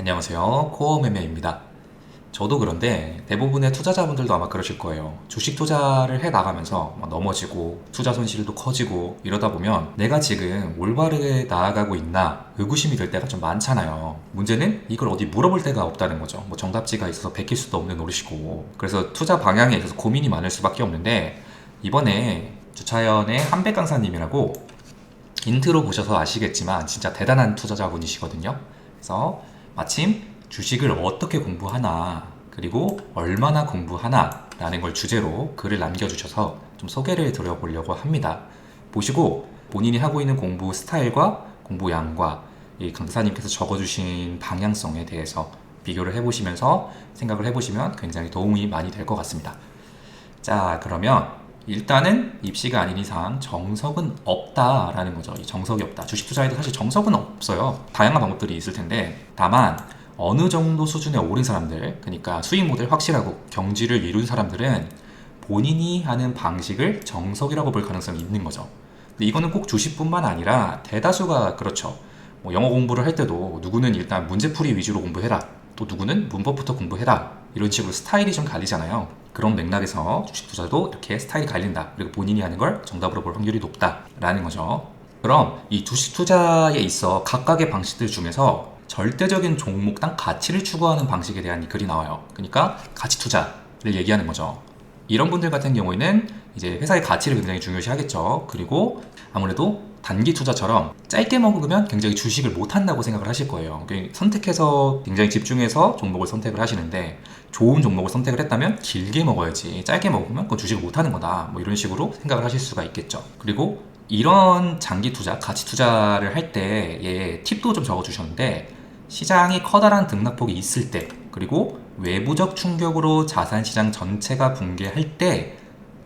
안녕하세요. 코어 매매입니다. 저도 그런데 대부분의 투자자분들도 아마 그러실 거예요. 주식 투자를 해 나가면서 막 넘어지고 투자 손실도 커지고 이러다 보면 내가 지금 올바르게 나아가고 있나 의구심이 들 때가 좀 많잖아요. 문제는 이걸 어디 물어볼 데가 없다는 거죠. 뭐 정답지가 있어서 베낄 수도 없는 노릇이고. 그래서 투자 방향에 있어서 고민이 많을 수밖에 없는데 이번에 주차연의 한백 강사님이라고 인트로 보셔서 아시겠지만 진짜 대단한 투자자분이시거든요. 그래서 마침 주식을 어떻게 공부하나 그리고 얼마나 공부하나 라는 걸 주제로 글을 남겨주셔서 좀 소개를 드려보려고 합니다. 보시고 본인이 하고 있는 공부 스타일과 공부 양과 이 강사님께서 적어주신 방향성에 대해서 비교를 해보시면서 생각을 해보시면 굉장히 도움이 많이 될 것 같습니다. 자, 그러면 일단은 입시가 아닌 이상 정석은 없다라는 거죠. 이 정석이 없다. 주식 투자에도 사실 정석은 없어요. 다양한 방법들이 있을 텐데 다만 어느 정도 수준에 오른 사람들, 그러니까 수익 모델 확실하고 경지를 이룬 사람들은 본인이 하는 방식을 정석이라고 볼 가능성이 있는 거죠. 근데 이거는 꼭 주식뿐만 아니라 대다수가 그렇죠. 뭐 영어 공부를 할 때도 누구는 일단 문제풀이 위주로 공부해라. 또 누구는 문법부터 공부해라. 이런 식으로 스타일이 좀 갈리잖아요. 그런 맥락에서 주식 투자도 이렇게 스타일이 갈린다. 그리고 본인이 하는 걸 정답으로 볼 확률이 높다라는 거죠. 그럼 이 주식 투자에 있어 각각의 방식들 중에서 절대적인 종목당 가치를 추구하는 방식에 대한 글이 나와요. 그러니까 가치 투자를 얘기하는 거죠. 이런 분들 같은 경우에는 이제 회사의 가치를 굉장히 중요시 하겠죠. 그리고 아무래도 단기 투자처럼 짧게 먹으면 굉장히 주식을 못 한다고 생각을 하실 거예요. 선택해서 굉장히 집중해서 종목을 선택을 하시는데 좋은 종목을 선택을 했다면 길게 먹어야지 짧게 먹으면 그 주식을 못 하는 거다. 뭐 이런 식으로 생각을 하실 수가 있겠죠. 그리고 이런 장기 투자, 가치 투자를 할 때의 팁도 좀 적어 주셨는데 시장이 커다란 등락폭이 있을 때 그리고 외부적 충격으로 자산 시장 전체가 붕괴할 때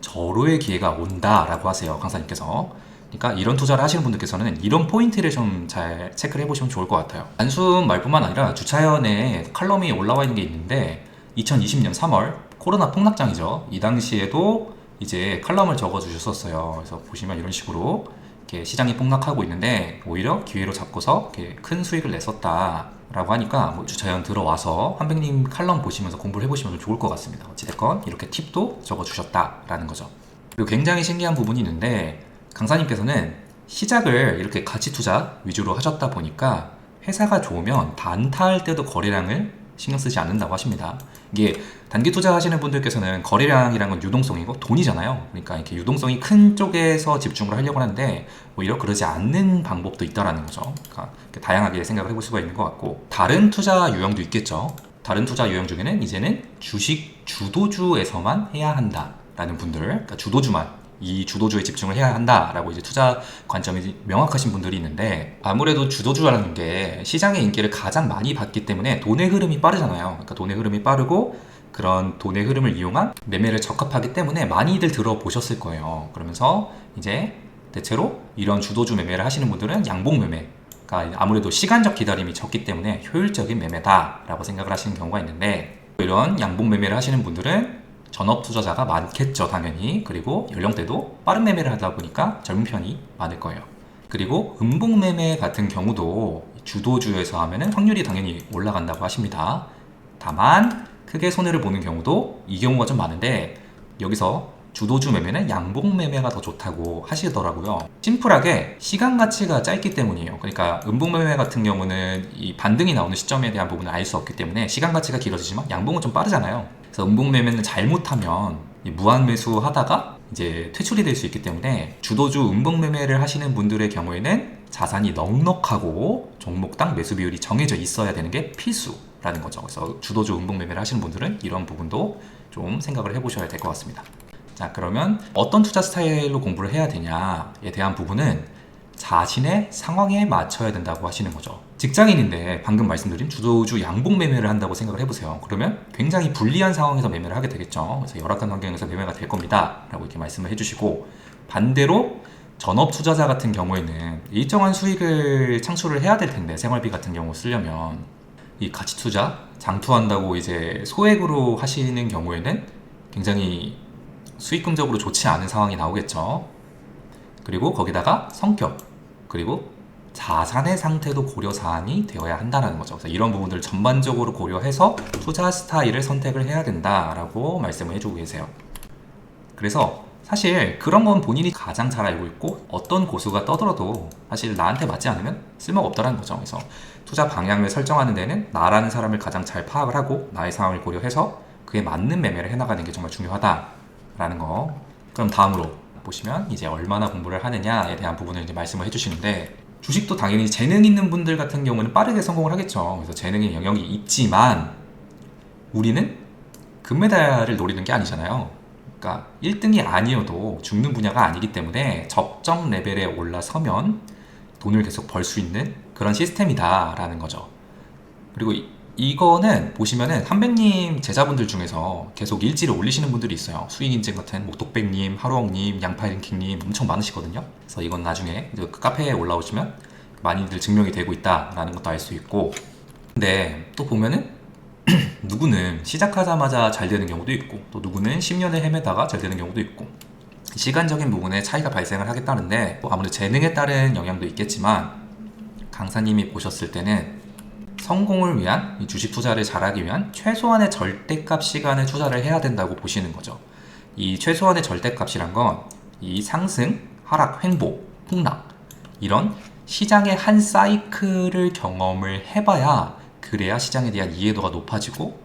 절호의 기회가 온다라고 하세요 강사님께서 그러니까 이런 투자를 하시는 분들께서는 이런 포인트를 좀 잘 체크를 해보시면 좋을 것 같아요 단순 말뿐만 아니라 주차연에 칼럼이 올라와 있는 게 있는데 2020년 3월 코로나 폭락장이죠 이 당시에도 이제 칼럼을 적어 주셨었어요 그래서 보시면 이런 식으로 이렇게 시장이 폭락하고 있는데 오히려 기회로 잡고서 이렇게 큰 수익을 냈었다 라고 하니까 뭐 주차연 들어와서 한백님 칼럼 보시면서 공부를 해보시면 좋을 것 같습니다. 어찌됐건 이렇게 팁도 적어주셨다라는 거죠. 그리고 굉장히 신기한 부분이 있는데 강사님께서는 시작을 이렇게 가치 투자 위주로 하셨다 보니까 회사가 좋으면 단타할 때도 거래량을 신경 쓰지 않는다고 하십니다. 이게 단기 투자하시는 분들께서는 거래량이란 건 유동성이고 돈이잖아요. 그러니까 이렇게 유동성이 큰 쪽에서 집중을 하려고 하는데 오히려 그러지 않는 방법도 있다라는 거죠. 그러니까 다양하게 생각을 해볼 수가 있는 것 같고 다른 투자 유형도 있겠죠. 다른 투자 유형 중에는 이제는 주식 주도주에서만 해야 한다라는 분들, 그러니까 주도주만 이 주도주에 집중을 해야 한다라고 이제 투자 관점이 명확하신 분들이 있는데 아무래도 주도주라는 게 시장의 인기를 가장 많이 받기 때문에 돈의 흐름이 빠르잖아요. 그러니까 돈의 흐름이 빠르고 그런 돈의 흐름을 이용한 매매를 적합하기 때문에 많이들 들어보셨을 거예요. 그러면서 이제 대체로 이런 주도주 매매를 하시는 분들은 양봉 매매 그러니까 아무래도 시간적 기다림이 적기 때문에 효율적인 매매다라고 생각을 하시는 경우가 있는데 이런 양봉 매매를 하시는 분들은 전업 투자자가 많겠죠, 당연히. 그리고 연령대도 빠른 매매를 하다 보니까 젊은 편이 많을 거예요. 그리고 음봉 매매 같은 경우도 주도주에서 하면은 확률이 당연히 올라간다고 하십니다. 다만 크게 손해를 보는 경우도 이 경우가 좀 많은데 여기서 주도주 매매는 양봉 매매가 더 좋다고 하시더라고요. 심플하게 시간 가치가 짧기 때문이에요. 그러니까 음봉 매매 같은 경우는 이 반등이 나오는 시점에 대한 부분을 알 수 없기 때문에 시간 가치가 길어지지만 양봉은 좀 빠르잖아요. 그래서 음봉 매매는 잘못하면 이 무한 매수 하다가 이제 퇴출이 될 수 있기 때문에 주도주 음봉 매매를 하시는 분들의 경우에는 자산이 넉넉하고 종목당 매수 비율이 정해져 있어야 되는 게 필수라는 거죠. 그래서 주도주 음봉 매매를 하시는 분들은 이런 부분도 좀 생각을 해보셔야 될 것 같습니다. 자, 그러면 어떤 투자 스타일로 공부를 해야 되냐에 대한 부분은 자신의 상황에 맞춰야 된다고 하시는 거죠. 직장인인데 방금 말씀드린 주도주 양봉 매매를 한다고 생각을 해보세요. 그러면 굉장히 불리한 상황에서 매매를 하게 되겠죠. 그래서 열악한 환경에서 매매가 될 겁니다. 라고 이렇게 말씀을 해주시고 반대로 전업 투자자 같은 경우에는 일정한 수익을 창출을 해야 될 텐데 생활비 같은 경우 쓰려면 이 가치 투자 장투한다고 이제 소액으로 하시는 경우에는 굉장히 수익금적으로 좋지 않은 상황이 나오겠죠. 그리고 거기다가 성격 그리고 자산의 상태도 고려 사항이 되어야 한다는 거죠. 그래서 이런 부분들을 전반적으로 고려해서 투자 스타일을 선택을 해야 된다라고 말씀을 해주고 계세요. 그래서 사실 그런 건 본인이 가장 잘 알고 있고 어떤 고수가 떠들어도 사실 나한테 맞지 않으면 쓸모가 없다는 거죠. 그래서 투자 방향을 설정하는 데는 나라는 사람을 가장 잘 파악을 하고 나의 상황을 고려해서 그에 맞는 매매를 해나가는 게 정말 중요하다라는 거. 그럼 다음으로 보시면 이제 얼마나 공부를 하느냐에 대한 부분을 이제 말씀을 해주시는데 주식도 당연히 재능 있는 분들 같은 경우는 빠르게 성공을 하겠죠. 그래서 재능의 영역이 있지만 우리는 금메달을 노리는 게 아니잖아요. 그러니까 1등이 아니어도 죽는 분야가 아니기 때문에 적정 레벨에 올라서면 돈을 계속 벌 수 있는 그런 시스템이다라는 거죠. 그리고 이, 이거는 보시면은 한백님 제자분들 중에서 계속 일지를 올리시는 분들이 있어요. 수익 인증 같은 목독백님, 하루옥님, 양파링킹님 엄청 많으시거든요. 그래서 이건 나중에 그 카페에 올라오시면 많이들 증명이 되고 있다라는 것도 알 수 있고. 근데 또 보면은 누구는 시작하자마자 잘 되는 경우도 있고 또 누구는 10년을 헤매다가 잘 되는 경우도 있고 시간적인 부분에 차이가 발생을 하겠다는데 뭐 아무래도 재능에 따른 영향도 있겠지만 강사님이 보셨을 때는 성공을 위한 이 주식 투자를 잘하기 위한 최소한의 절대값 시간을 투자를 해야 된다고 보시는 거죠. 이 최소한의 절대값이란 건 이 상승, 하락, 횡보, 폭락 이런 시장의 한 사이클을 경험을 해봐야 그래야 시장에 대한 이해도가 높아지고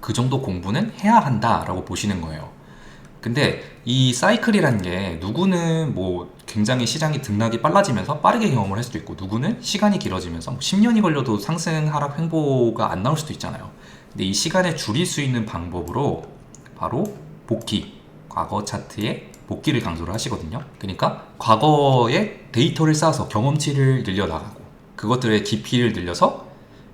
그 정도 공부는 해야 한다라고 보시는 거예요. 근데 이 사이클이라는 게 누구는 뭐 굉장히 시장이 등락이 빨라지면서 빠르게 경험을 할 수도 있고 누구는 시간이 길어지면서 뭐 10년이 걸려도 상승 하락 횡보가 안 나올 수도 있잖아요. 근데 이 시간을 줄일 수 있는 방법으로 바로 복귀, 과거 차트에 복귀를 강조를 하시거든요. 그러니까 과거의 데이터를 쌓아서 경험치를 늘려나가고 그것들의 깊이를 늘려서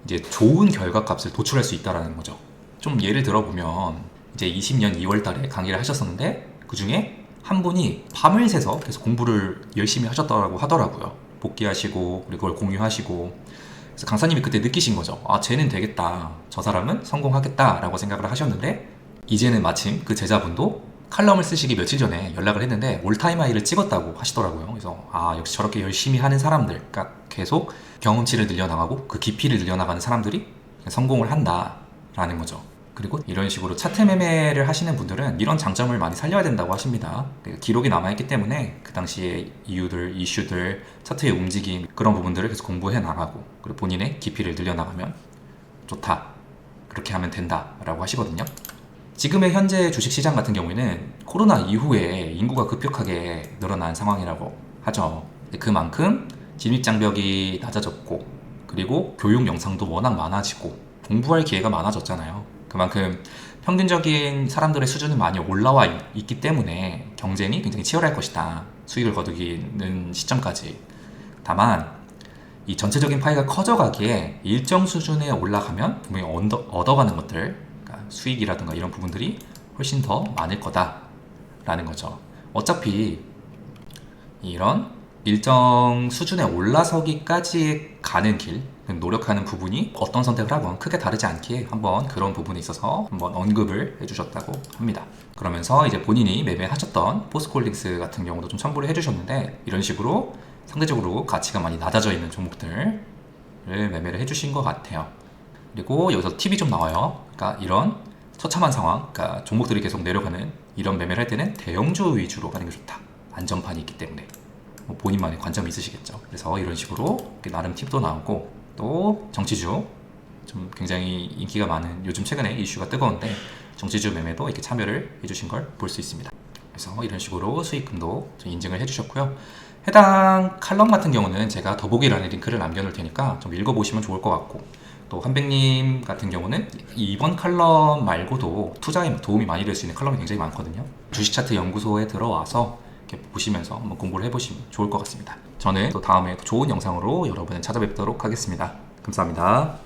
이제 좋은 결과 값을 도출할 수 있다라는 거죠. 좀 예를 들어보면 이제 20년 2월 달에 강의를 하셨었는데 그 중에 한 분이 밤을 새서 계속 공부를 열심히 하셨다고 하더라고요. 복귀하시고 그리고 그걸 공유하시고 그래서 강사님이 그때 느끼신 거죠. 아, 쟤는 되겠다. 저 사람은 성공하겠다라고 생각을 하셨는데 이제는 마침 그 제자분도 칼럼을 쓰시기 며칠 전에 연락을 했는데 올타임 하이를 찍었다고 하시더라고요. 그래서 아 역시 저렇게 열심히 하는 사람들, 그러니까 계속 경험치를 늘려나가고 그 깊이를 늘려나가는 사람들이 성공을 한다라는 거죠. 그리고 이런 식으로 차트 매매를 하시는 분들은 이런 장점을 많이 살려야 된다고 하십니다. 그 기록이 남아있기 때문에 그 당시의 이유들, 이슈들, 차트의 움직임 그런 부분들을 계속 공부해 나가고 그리고 본인의 깊이를 늘려나가면 좋다. 그렇게 하면 된다 라고 하시거든요. 지금의 현재 주식시장 같은 경우에는 코로나 이후에 인구가 급격하게 늘어난 상황이라고 하죠. 그만큼 진입장벽이 낮아졌고 그리고 교육 영상도 워낙 많아지고 공부할 기회가 많아졌잖아요. 그만큼 평균적인 사람들의 수준은 많이 올라와 있- 있기 때문에 경쟁이 굉장히 치열할 것이다. 수익을 거두기는 시점까지. 다만 이 전체적인 파이가 커져가기에 일정 수준에 올라가면 분명히 얻어, 얻어가는 것들, 그러니까 수익이라든가 이런 부분들이 훨씬 더 많을 거다라는 거죠. 어차피 이런 일정 수준에 올라서기까지 가는 길, 노력하는 부분이 어떤 선택을 하건 크게 다르지 않기에 한번 그런 부분에 있어서 한번 언급을 해주셨다고 합니다. 그러면서 이제 본인이 매매하셨던 포스콜링스 같은 경우도 좀 첨부를 해주셨는데 이런 식으로 상대적으로 가치가 많이 낮아져 있는 종목들을 매매를 해주신 것 같아요. 그리고 여기서 팁이 좀 나와요. 그러니까 이런 처참한 상황, 그러니까 종목들이 계속 내려가는 이런 매매를 할 때는 대형주 위주로 가는 게 좋다. 안전판이 있기 때문에. 뭐 본인만의 관점이 있으시겠죠. 그래서 이런 식으로 나름 팁도 나오고 또 정치주 좀 굉장히 인기가 많은 요즘 최근에 이슈가 뜨거운데 정치주 매매도 이렇게 참여를 해주신 걸 볼 수 있습니다. 그래서 이런 식으로 수익금도 좀 인증을 해주셨고요. 해당 칼럼 같은 경우는 제가 더보기란에 링크를 남겨놓을 테니까 좀 읽어보시면 좋을 것 같고 또 한백님 같은 경우는 이번 칼럼 말고도 투자에 도움이 많이 될 수 있는 칼럼이 굉장히 많거든요. 주식 차트 연구소에 들어와서 이렇게 보시면서 한번 공부를 해보시면 좋을 것 같습니다. 저는 또 다음에 또 좋은 영상으로 여러분을 찾아뵙도록 하겠습니다. 감사합니다.